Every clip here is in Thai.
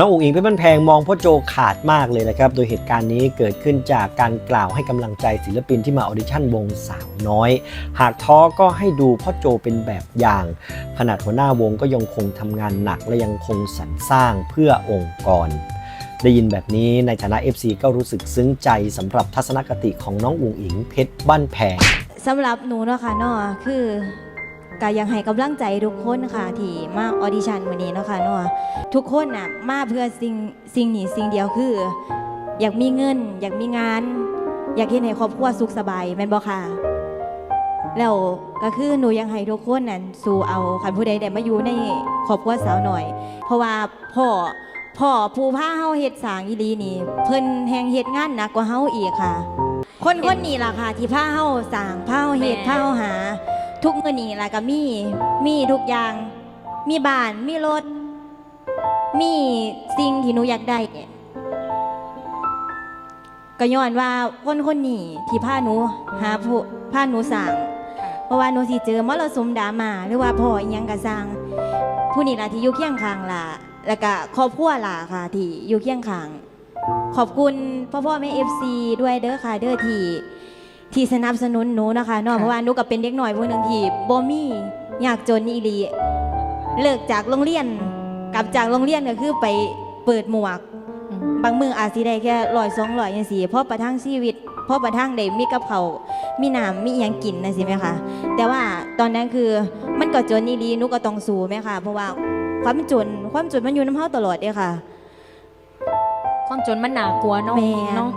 น้องอุ๋งอิงเพชรบ้านแพงมองพ่อโจขาดมากเลยนะครับ โดยเหตุการณ์นี้เกิดขึ้นจากการกล่าวให้กำลังใจศิลปินที่มาออดิชั่นวงสาวน้อย หากท้อก็ให้ดูพ่อโจเป็นแบบอย่าง ขนาดหัวหน้าวงก็ยังคงทำงานหนักและยังคงสรรสร้างเพื่อองค์กร ได้ยินแบบนี้ในฐานะ FC ก็รู้สึกซึ้งใจสำหรับทัศนคติของน้องอุ๋งอิงเพชรบ้านแพงสำหรับหนูเนาะค่ะเนาะคือ ก็ยังให้กำลังใจทุกคนค่ะที่มาออดิชั่นวันนี้เนาะค่ะเนาะทุกคนน่ะมาเพื่อสิ่งสิ่งนี้สิ่งเดียวคือ อยากมีเงิน อยากมีงาน อยากเห็นให้ครอบครัวสุขสบายแม่นบ่ค่ะ แล้วก็คือหนูยังให้ทุกคนนั่นสู่เอาคันผู้ใดได้มาอยู่ในครอบครัวสาวหน่อย เพราะว่าพ่อพ่อผู้พาเฮาเฮ็ดสร้างอีหลีนี่ เพิ่นแฮงเฮ็ดงานหนักกว่าเฮาอีกค่ะ คนคนนี้ล่ะค่ะ ที่พาเฮาสร้างพาเฮาเฮ็ดแม่พาเฮาหา ทุกมื้อนี้ล่ะก็มีมีทุกอย่าง มีบ้านมีรถ มีสิ่งที่หนูอยากได้เนี่ยก็ย้อนว่าคนคนนี้ที่พาหนูหาผู้พาหนูสร้างเพราะว่าหนูสิเจอมรสุมดราม่าหรือว่าพ่ออิหยังกะสร้างผู้นี้ล่ะที่อยู่เคียงข้างล่ะแล้วก็ครอบครัวล่ะค่ะที่อยู่เคียงข้างขอบคุณพ่อพ่อแม่เอฟซีด้วยเด้อค่ะเด้อที่ ที่สนับสนุนหนูนะคะเนาะเพราะว่าหนูก็เป็นเด็กหน่อยผู้หนึ่งที่บ่มีอยากจนอีหลีเลิกจากโรงเรียน กลับจากโรงเรียนก็คือไปเปิดหมวก บางมืออาจสิได้แค่ร้อยสองร้อยยังสี่เพราะประทังชีวิต เพราะประทังได้มีกับเขาวมีน้ำมีอหยังกินนะสิไหมคะแต่ว่าตอนนั้นคือมันก็จนอีหลีหนูก็ต้องสู้ไหมคะเพราะว่าความจนความจนมันอยู่น้ำเฮาตลอดเด้อค่ะ ความจนมันหนากลัวเนาะแม่เนาะ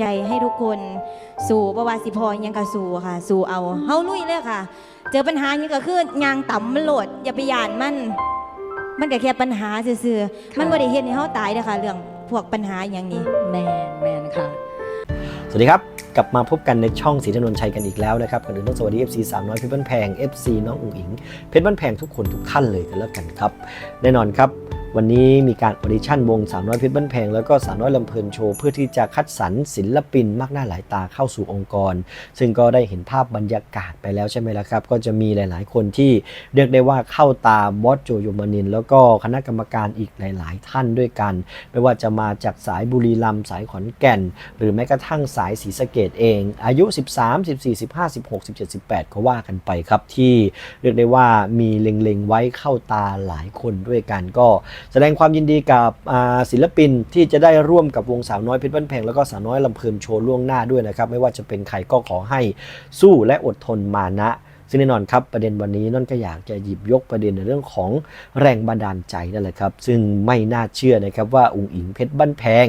ใหญ่ให้ทุกคนสู่ประวัติสิพออิหยังก็สู่ค่ะ สู่เอาเฮาลุยเลยค่ะ เจอปัญหาหยังก็คือยางต่ำมันโหลดอย่าไปยานมัน มันก็แค่ปัญหาซื่อๆมันบ่ได้เฮ็ดให้เฮาตายเด้อค่ะเรื่องพวกปัญหาอหย่างนี้แมนแมนค่ะ สวัสดีครับกลับมาพบกันในช่องสีถนนชัยกันอีกแล้วนะครับก่อนอื่นต้องสวัสดี FC สามน้อยเพชรบ้านแพง FC น้องอุ๋งอิงเพชรบ้านแพงทุกคนทุกท่านเลยกันแล้วกันครับ แน่นอนครับ วันนี้มีการออดิชั่นวงสาวน้อยเพชรบ้านแพงแล้วก็สาวน้อยลำเพลินโชว์เพื่อที่จะคัดสรรศิลปินมากหน้าหลายตาเข้าสู่องค์กร ซึ่งก็ได้เห็นภาพบรรยากาศไปแล้วใช่ไหมล่ะครับ ก็จะมีหลาย ๆ คนที่เรียกได้ว่าเข้าตาบอสโจโยมานิน แล้วก็คณะกรรมการอีกหลาย ๆ ท่านด้วยกัน ไม่ว่าจะมาจากสายบุรีรัมย์สายขอนแก่น หรือแม้กระทั่งสายศรีสะเกดเอง อายุ 13 14 15 16 17 18 ก็ว่ากันไปครับที่เรียกได้ว่ามีเล็ง ๆ ไว้เข้าตาหลายคนด้วยกันก็แสดงความยินดีกับศิลปินที่จะได้ร่วมกับวงสาวน้อยเพชรบ้านแพงแล้วก็สาวน้อยลำเพลินโชว์ล่วงหน้าด้วยนะครับ ไม่ว่าจะเป็นใครก็ขอให้สู้และอดทนมานะ ซึ่งแน่นอนครับประเด็นวันนี้นั่นก็อยากจะหยิบยกประเด็นในเรื่องของแรงบันดาลใจนั่นแหละครับซึ่งไม่น่าเชื่อนะครับว่าองค์อิงเพชรบ้านแพง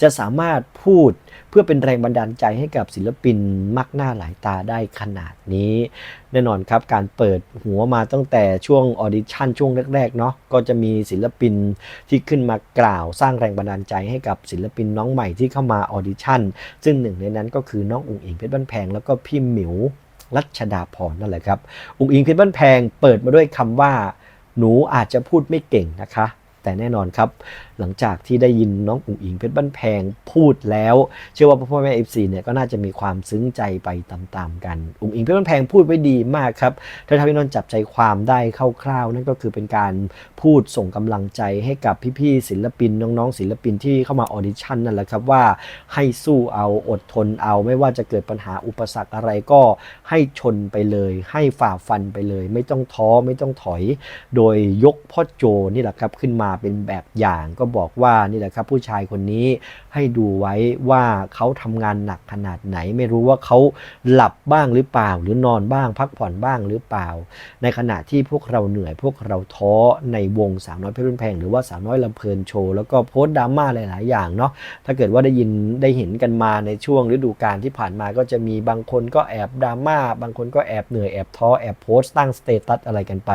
จะสามารถพูดเพื่อเป็นแรงบันดาลใจให้กับศิลปินมากหน้าหลายตาได้ขนาดนี้ แน่นอนครับการเปิดหัวมาตั้งแต่ช่วงออดิชั่นช่วงแรกๆเนาะก็จะมีศิลปินที่ขึ้นมากล่าวสร้างแรงบันดาลใจให้กับศิลปินน้องใหม่ที่เข้ามาออดิชั่นซึ่งหนึ่งในนั้นก็คือน้องอุ๋งอิงเพชรบ้านแพงแล้วก็พี่หมิว รัชดาพรนั่นแหละครับ อุ๋งอิงเพชรบ้านแพงเปิดมาด้วยคำว่า หนูอาจจะพูดไม่เก่งนะคะ แต่แน่นอนครับ หลังจากที่ได้ยินน้องอุ๋งอิงเพชรบ้านแพงพูดแล้ว เชื่อว่าพ่อแม่เอฟซีเนี่ยก็น่าจะมีความซึ้งใจไปตามๆกันอุ๋งอิงเพชรบ้านแพงพูดไว้ดีมากครับถ้าทำให้นนท์จับใจความได้คร่าวๆนั่นก็คือเป็นการพูดส่งกำลังใจให้กับพี่ๆศิลปินน้องๆ ศิลปินที่เข้ามาออดิชั่นนั่นแหละครับว่าให้สู้เอาอดทนเอาไม่ว่าจะเกิดปัญหาอุปสรรคอะไรก็ให้ชนไปเลย ให้ฝ่าฟันไปเลย ไม่ต้องท้อไม่ต้องถอย โดยยกพ่อโจนี่แหละครับขึ้นมาเป็นแบบอย่างก็บอกว่านี่แหละครับผู้ชายคนนี้ให้ดูไว้ว่าเขาทำงานหนักขนาดไหน ไม่รู้ว่าเขาหลับบ้างหรือเปล่า หรือนอนบ้าง พักผ่อนบ้างหรือเปล่า ในขณะที่พวกเราเหนื่อยพวกเราท้อในวงสาวน้อยเพชรบ้านแพงหรือว่าสาวน้อยลำเพลินโชว์แล้วก็โพสต์ดราม่าหลาย ๆ อย่างเนาะถ้าเกิดว่าได้ยินได้เห็นกันมาในช่วงฤดูกาลที่ผ่านมาก็จะมีบางคนก็แอบดราม่าบางคนก็แอบเหนื่อยแอบท้อแอบโพสต์ตั้งสเตตัสอะไรกันไป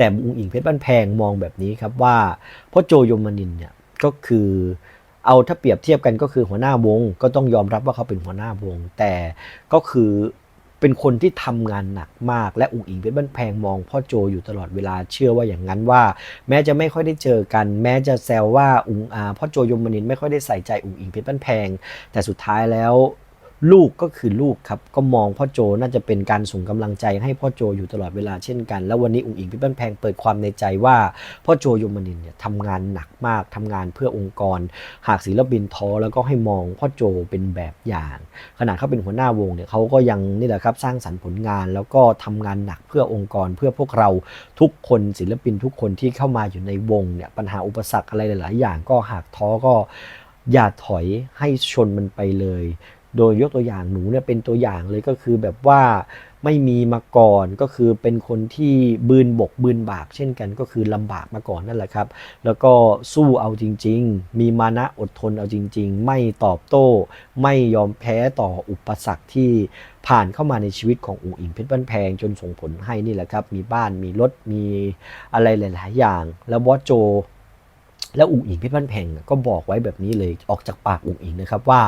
แต่อุงอิงเพชรบ้านแพงมองแบบนี้ครับว่าพ่อโจยมนินเนี่ยก็คือเอาถ้าเปรียบเทียบกันก็คือหัวหน้าวง ก็ต้องยอมรับว่าเขาเป็นหัวหน้าวง แต่ก็คือเป็นคนที่ทำงานหนักมาก และอุ๋งอิงเพชรบ้านแพงมองพ่อโจอยู่ตลอดเวลาเชื่อว่าอย่างนั้นว่า แม้จะไม่ค่อยได้เจอกัน แม้จะแซวว่าอุ๋งอาพ่อโจยมนินไม่ค่อยได้ใส่ใจอุ๋งอิงเพชรบ้านแพง แต่สุดท้ายแล้ว ลูกก็คือลูกครับ ก็มองพ่อโจน่าจะเป็นการส่งกำลังใจให้พ่อโจอยู่ตลอดเวลาเช่นกัน แล้ววันนี้อุ๋งอิงพี่เปิ้ลแพงเปิดความในใจว่า พ่อโจยมนินเนี่ยทำงานหนักมากทำงานเพื่อองค์กร หากศิลปินท้อแล้วก็ให้มองพ่อโจเป็นแบบอย่างขณะเขาเป็นหัวหน้าวงเนี่ยเขาก็ยังนี่แหละครับสร้างสรรค์ผลงานแล้วก็ทำงานหนักเพื่อองค์กร เพื่อพวกเราทุกคนศิลปินทุกคนที่เข้ามาอยู่ในวงเนี่ยปัญหาอุปสรรคอะไรหลาย ๆ อย่างก็หากท้อก็อย่าถอยให้ชนมันไปเลย โดยยกตัวอย่างหนูเนี่ยเป็นตัวอย่างเลยก็คือแบบว่าไม่มีมาก่อนก็คือเป็นคนที่บืนบกบืนบาก เช่นกันก็คือลำบากมาก่อนนั่นแหละครับ แล้วก็สู้เอาจริง ๆ มีมานะอดทนเอาจริง ๆ ไม่ตอบโต้ ไม่ยอมแพ้ต่ออุปสรรคที่ผ่านเข้ามาในชีวิตของอุ๋อิงเพชรบ้านแพงจนส่งผลให้นี่แหละครับ มีบ้านมีรถมีอะไรหลาย ๆ อย่าง แล้วบอสโจ แล้วอุ๋งอิงเพชรบ้านแพงก็บอกไว้แบบนี้เลยออกจากปากอุ๋งอิงนะครับว่า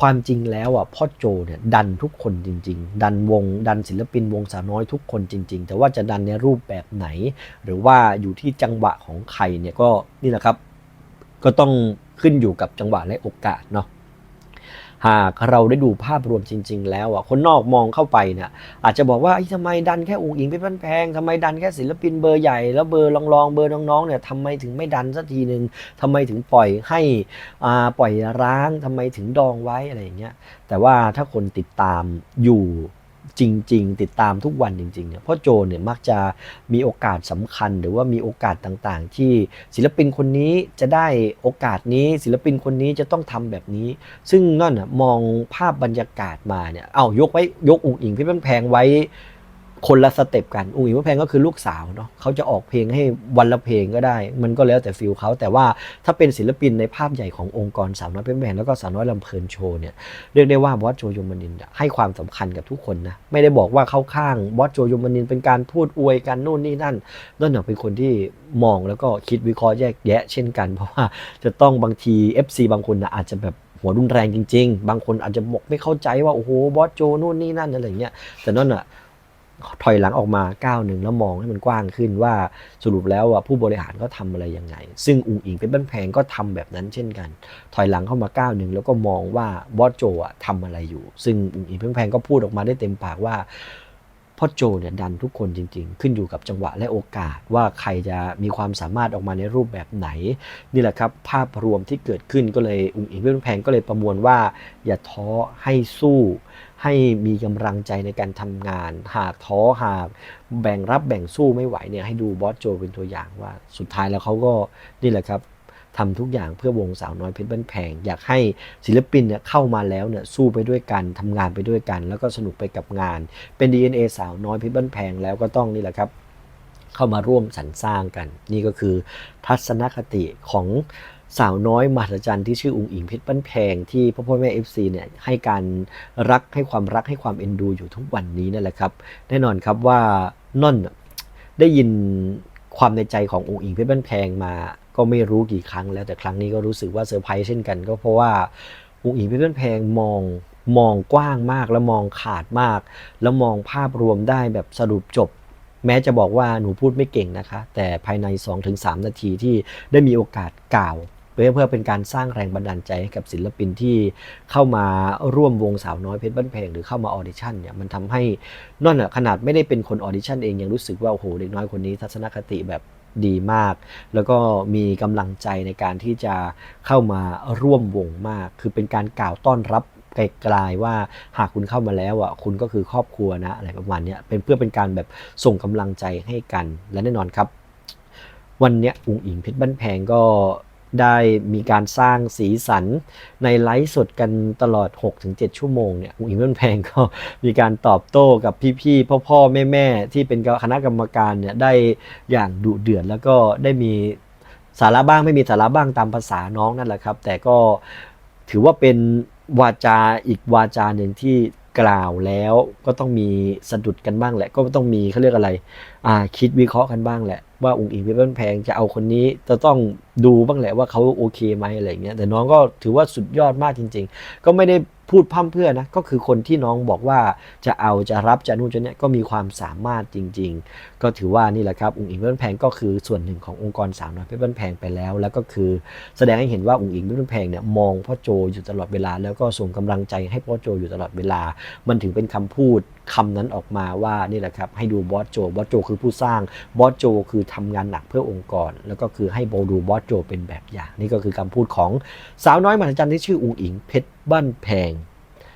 ความจริงแล้วอะพ่อโจเนี่ยดันทุกคนจริง ๆ ดันวง ดันศิลปินวงสาวน้อยทุกคนจริง ๆ แต่ว่าจะดันในรูปแบบไหน หรือว่าอยู่ที่จังหวะของใครเนี่ยก็นี่แหละครับ ก็ต้องขึ้นอยู่กับจังหวะและโอกาสเนาะ หากเราได้ดูภาพรวมจริง ๆ แล้วอะคนนอกมองเข้าไปเนี่ยอาจจะบอกว่าทำไมดันแค่อุ๋งอิงเป็นบ้านแพงทำไมดันแค่ศิลปินเบอร์ใหญ่แล้วเบอร์รองๆเบอร์น้องๆเนี่ยทำไมถึงไม่ดันสักทีหนึ่งทำไมถึงปล่อยให้อ่าปล่อยร้างทำไมถึงดองไว้อะไรอย่างเงี้ยแต่ว่าถ้าคนติดตามอยู่ จริง ๆ ติดตามทุกวันจริงๆเนี่ยพ่อโจเนี่ยมักจะมีโอกาสสำคัญ หรือว่ามีโอกาสต่างๆ ที่ศิลปินคนนี้จะได้โอกาสนี้ ศิลปินคนนี้จะต้องทำแบบนี้ ซึ่งนั่นน่ะมองภาพบรรยากาศมาเนี่ยเอายกไว้ยกอุ๋งอิงพี่แพงไว้ คนละสเต็ปกันอุ๋งอิงพี่แพงก็คือลูกสาวเนาะเขาจะออกเพลงให้วันละเพลงก็ได้ มันก็แล้วแต่ฟิลเขาแต่ว่าถ้าเป็นศิลปินในภาพใหญ่ขององค์กรสาวน้อยเพชรแพงแล้วก็สาวน้อยลำเพลินโชว์เนี่ยเรียกได้ว่าบอสโจยมนินให้ความสำคัญกับทุกคนนะไม่ได้บอกว่าเข้าข้างบอสโจยมนินเป็นการพูดอวยกันนู่นนี่นั่นนั่นน่ะเป็นคนที่มองแล้วก็คิดวิเคราะห์แยกแยะ เช่นกัน เพราะว่าจะต้องบางที FC บางคนนะอาจจะแบบหัวรุนแรงจริง ๆ บางคนอาจจะบอกไม่เข้าใจว่าโอ้โหบอสโจนู่นนี่นั่นอะไรเงี้ยแต่นั่นน่ะ ถอยหลังออกมาก้าวหนึ่งแล้วมองให้มันกว้างขึ้นว่าสรุปแล้วว่าผู้บริหารก็ทำอะไรยังไง ซึ่งอุ๋งอิงเป็นบ้านแพงก็ทำแบบนั้นเช่นกัน ถอยหลังเข้ามาก้าวหนึ่งแล้วก็มองว่าบอสโจอะทำอะไรอยู่ ซึ่งอุ๋งอิงเป็นแพงก็พูดออกมาได้เต็มปากว่า พ่อโจเนี่ยดันทุกคนจริง ๆ ขึ้นอยู่กับจังหวะและโอกาสว่าใครจะมีความสามารถออกมาในรูปแบบไหน นี่แหละครับ ภาพรวมที่เกิดขึ้นก็เลยอุ๋งอิงเป็นแพงก็เลยประมวลว่า อย่าท้อให้สู้ ให้มีกำลังใจในการทำงาน หากท้อหากแบ่งรับแบ่งสู้ไม่ไหวเนี่ยให้ดูบอสโจเป็นตัวอย่างว่าสุดท้ายแล้วเขาก็นี่แหละครับ ทำทุกอย่างเพื่อวงสาวน้อยเพชรบ้านแพง อยากให้ศิลปินเนี่ยเข้ามาแล้วเนี่ยสู้ไปด้วยกันทำงานไปด้วยกัน แล้วก็สนุกไปกับงาน เป็น DNA สาวน้อยเพชรบ้านแพงแล้วก็ต้องนี่แหละครับ เข้ามาร่วมสรรสร้างกัน นี่ก็คือทัศนคติของสาวน้อยมหัศจรรย์ที่ชื่ออุ๋งอิงเพชรบ้านแพงที่พ่อพ่อแม่เอฟซีเนี่ยให้การรักให้ความรักให้ความเอ็นดูอยู่ทุกวันนี้นั่นแหละครับ แน่นอนครับว่าน่อนได้ยินความในใจของอุ๋งอิงเพชรบ้านแพงมา ก็ไม่รู้กี่ครั้งแล้วแต่ครั้งนี้ก็รู้สึกว่าเซอร์ไพรส์เช่นกัน ก็เพราะว่าอุ๋งอิงเพชรบ้านแพงมองมองกว้างมากแล้วมองขาดมาก แล้วมองภาพรวมได้แบบสรุปจบ แม้จะบอกว่าหนูพูดไม่เก่งนะคะ แต่ภายใน 2-3 นาทีที่ได้มีโอกาสกล่าวเพื่อเพื่อเป็นการสร้างแรงบันดาลใจให้กับศิลปินที่เข้ามาร่วมวงสาวน้อยเพชรบ้านเพลงหรือเข้ามาออดิชั่นเนี่ยมันทำให้นั่นขนาดไม่ได้เป็นคนออดิชั่นเองยังรู้สึกว่าโอ้โหเด็กน้อยคนนี้ทัศนคติแบบ ดีมาก แล้วก็มีกำลังใจในการที่จะเข้ามาร่วมวงมาก คือเป็นการกล่าวต้อนรับไกลๆว่าหากคุณเข้ามาแล้วอะคุณก็คือครอบครัวนะอะไรประมาณนี้เป็นเพื่อเป็นการแบบส่งกำลังใจให้กันและแน่นอนครับ วันนี้อุ๋งอิงเพชรบ้านแพงก็ ได้มีการสร้างสีสันในไลฟ์สดกันตลอด 6-7 ชั่วโมงเนี่ยอุ๋งอิงเพชรบ้านแพงก็มีการตอบโต้กับพี่ๆ พ่อๆ แม่ๆ ที่เป็นคณะกรรมการเนี่ยได้อย่างดุเดือดแล้วก็ได้มีสาระบ้างไม่มีสาระบ้างตามภาษาน้องนั่นแหละครับ แต่ก็ถือว่าเป็นวาจาอีกวาจาหนึ่งที่ กล่าวแล้วก็ต้องมีสะดุดกันบ้างแหละ ก็ต้องมีเขาเรียกอะไร อ่า คิดวิเคราะห์กันบ้างแหละ ว่าองค์อิงเพชรบ้านแพงจะเอาคนนี้จะต้องดูบ้างแหละว่าเขาโอเคไหมอะไรเงี้ยแต่น้องก็ถือว่าสุดยอดมากจริง ๆ ก็ไม่ได้ พูดพร่ำเพื่อนะก็คือคนที่น้องบอกว่าจะเอาจะรับจะนู่นจะเนี่ยก็มีความสามารถจริง ๆ ก็ถือว่านี่แหละครับองค์อิงเพชรบ้านแพงก็คือส่วนหนึ่งขององค์กรสาวน้อยเพื่อนแพงไปแล้ว แล้วก็คือแสดงให้เห็นว่าองค์อิงเพชรบ้านแพงเนี่ยมองพ่อโจอยู่ตลอดเวลา แล้วก็ส่งกำลังใจให้พ่อโจอยู่ตลอดเวลา มันถึงเป็นคำพูด คำนั้นออกมาว่านี่แหละครับให้ดูบอสโจบอสโจคือผู้สร้างบอสโจคือทำงานหนักเพื่อองค์กร แล้วก็คือให้โบดูบอสโจเป็นแบบอย่างนี่ก็คือคำพูดของสาวน้อยมหัศจรรย์ที่ชื่ออุ๋งอิงเพชรบ้านแพง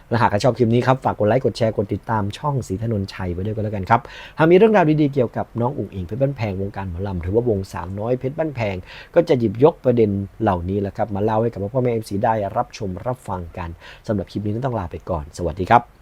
และหากใครชอบคลิปนี้ครับ ฝากกดไลค์กดแชร์กดติดตามช่องสีถนนชัยไว้ด้วยกันแล้วกันครับ หากมีเรื่องราวดีๆเกี่ยวกับน้องอุ๋งอิงเพชรบ้านแพงวงการหมอลำหรือว่าวงสาวน้อยเพชรบ้านแพง ก็จะหยิบยกประเด็นเหล่านี้แหละครับมาเล่าให้กับพ่อแม่เอ็มซีได้รับชมรับฟังกันสำหรับคลิปนี้ต้องลาไปก่อน สวัสดีครับ